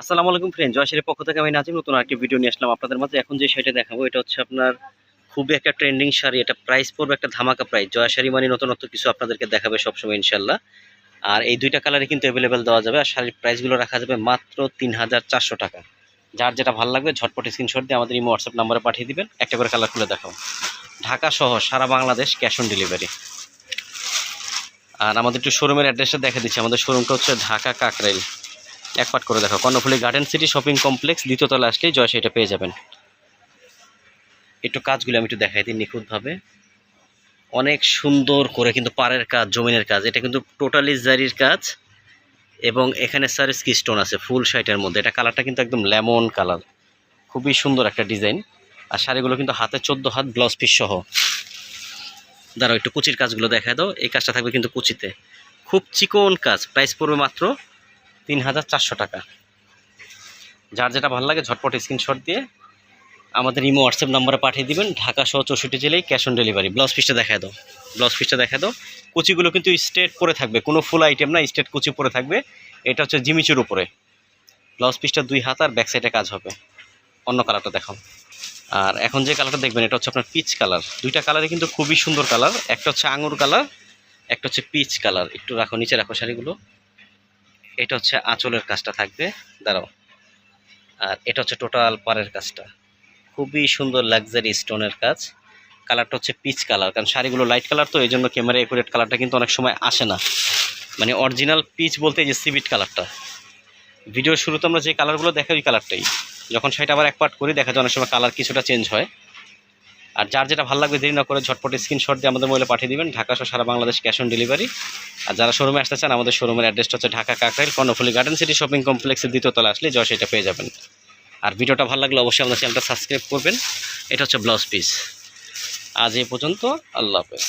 আসসালামু আলাইকুম ফ্রেন্ড জয়শ্রীর পক্ষ থেকে আমি নাজিম, নতুন একটি ভিডিও নিয়ে আসলাম আপনাদের মাঝে। এখন যে শাড়িটা দেখাবো, এটা হচ্ছে আপনার খুবই একটা ট্রেন্ডিং শাড়ি, এটা প্রাইস পড়বে একটা ধামাকা প্রাইস জয় মানে নতুনত্ব কিছু আপনাদেরকে দেখাবে সবসময় ইনশাল্লাহ আর এই দুইটা কালারে কিন্তু অ্যাভেলেবেল দেওয়া যাবে, আর শাড়ির প্রাইসগুলো রাখা যাবে মাত্র তিন হাজার চারশো টাকা। যার যেটা ভালো লাগবে, ঝটপট স্ক্রিনশট দিয়ে আমাদের এই হোয়াটসঅ্যাপ নাম্বারে পাঠিয়ে দিবেন, একটা করে কালার খুলে দেখাও। ঢাকা সহ সারা বাংলাদেশ ক্যাশ অন ডেলিভারি আর আমাদের একটু শোরুমের অ্যাড্রেসটা দেখা দিচ্ছি, আমাদের শোরুমটা হচ্ছে ঢাকা কাকরাইল। এক পাট করে দেখো Karnaphuli garden city shopping complex দ্বিতীয়তলা আসলেই জয় সেটা পেয়ে যাবেন। একটু কাজগুলো আমি একটু দেখাই দিই নিখুঁতভাবে। অনেক সুন্দর করে কিন্তু পাড়ের কাজ, জমিনের কাজ, এটা কিন্তু টোটালি জারির কাজ। এবং এখানে স্যার স্কি স্টোন আছে ফুল শাইটের মধ্যে। এটা কালারটা কিন্তু একদম লেমন কালার। খুবই সুন্দর একটা ডিজাইন। আর শাড়িগুলো কিন্তু হাতে চোদ্দ হাত ব্লাউজ পিস সহ। দাঁড়াও, একটু কুচির কাজগুলো দেখা দাও। এই কাজটা থাকবে কিন্তু কুচিতে। খুব চিকন কাজ প্রাইস পড়বে মাত্র তিন হাজার চারশো টাকা। যার যেটা ভালো লাগে, ঝটপট স্ক্রিনশট দিয়ে আমাদের ইমো হোয়াটসঅ্যাপ নাম্বারে পাঠিয়ে দিবেন। ঢাকা সহ চৌষট্টি জেলায় ক্যাশ অন ডেলিভারি ব্লাউজ পিসটা দেখা দাও। ব্লাউজ পিসটা দেখা দাও। কুচিগুলো কিন্তু স্ট্রেট পরে থাকবে। কোনো ফুল আইটেম না স্ট্রেট কুচি পরে থাকবে। এটা হচ্ছে জিমিচুর উপরে। ব্লাউজ পিসটা দুই হাত আর ব্যাক সাইডে কাজ হবে। অন্য কালারটা দেখাও। আর এখন যে কালারটা দেখবেন, এটা হচ্ছে আপনার পিচ কালার দুইটা কালারই কিন্তু খুবই সুন্দর কালার একটা হচ্ছে আঙুর কালার একটা হচ্ছে পিচ কালার একটু রাখো, নিচে রাখো শাড়িগুলো। এটা হচ্ছে আঁচলের কাজটা থাকবে। দাঁড়াও। আর এটা হচ্ছে টোটাল পাড়ের কাজটা। খুবই সুন্দর লাক্সারি স্টোনের কাজ। কালারটা হচ্ছে পিচ কালার, কারণ শাড়িগুলো লাইট কালার তো এই জন্য ক্যামেরা একুরেট কালারটা কিন্তু অনেক সময় আসে না। মানে অরিজিনাল পিচ বলতে যে সিভিট কালারটা। ভিডিওর শুরুতে আমরা যে কালারগুলো দেখাই, ওই কালারটাই। যখন সেটা আবার এক পার্ট করি, দেখা যায় অনেক সময় কালার কিছুটা চেঞ্জ হয়। আর যার যেটা ভালো লাগবে দেরি না করে ঝটপট স্ক্রিনশট দিয়ে আমাদের মোবাইলে পাঠিয়ে দেবেন। ঢাকা সহ সারা বাংলাদেশ ক্যাশ অন ডেলিভারি আর যারা শোরুমে আসতে চান, আমাদের শোরুমের অ্যাড্রেসটা হচ্ছে Dhaka Kakrail, Karnaphuli garden city shopping কমপ্লেক্সের দ্বিতীয়তলা আসলে জয় সেটা পেয়ে যাবেন। আর ভিডিওটা ভালো লাগলে অবশ্যই আমাদের চ্যানেলটা সাবস্ক্রাইব করবেন। এটা হচ্ছে ব্লাউজ পিস আজ এ পর্যন্ত আল্লাহ হাফেজ।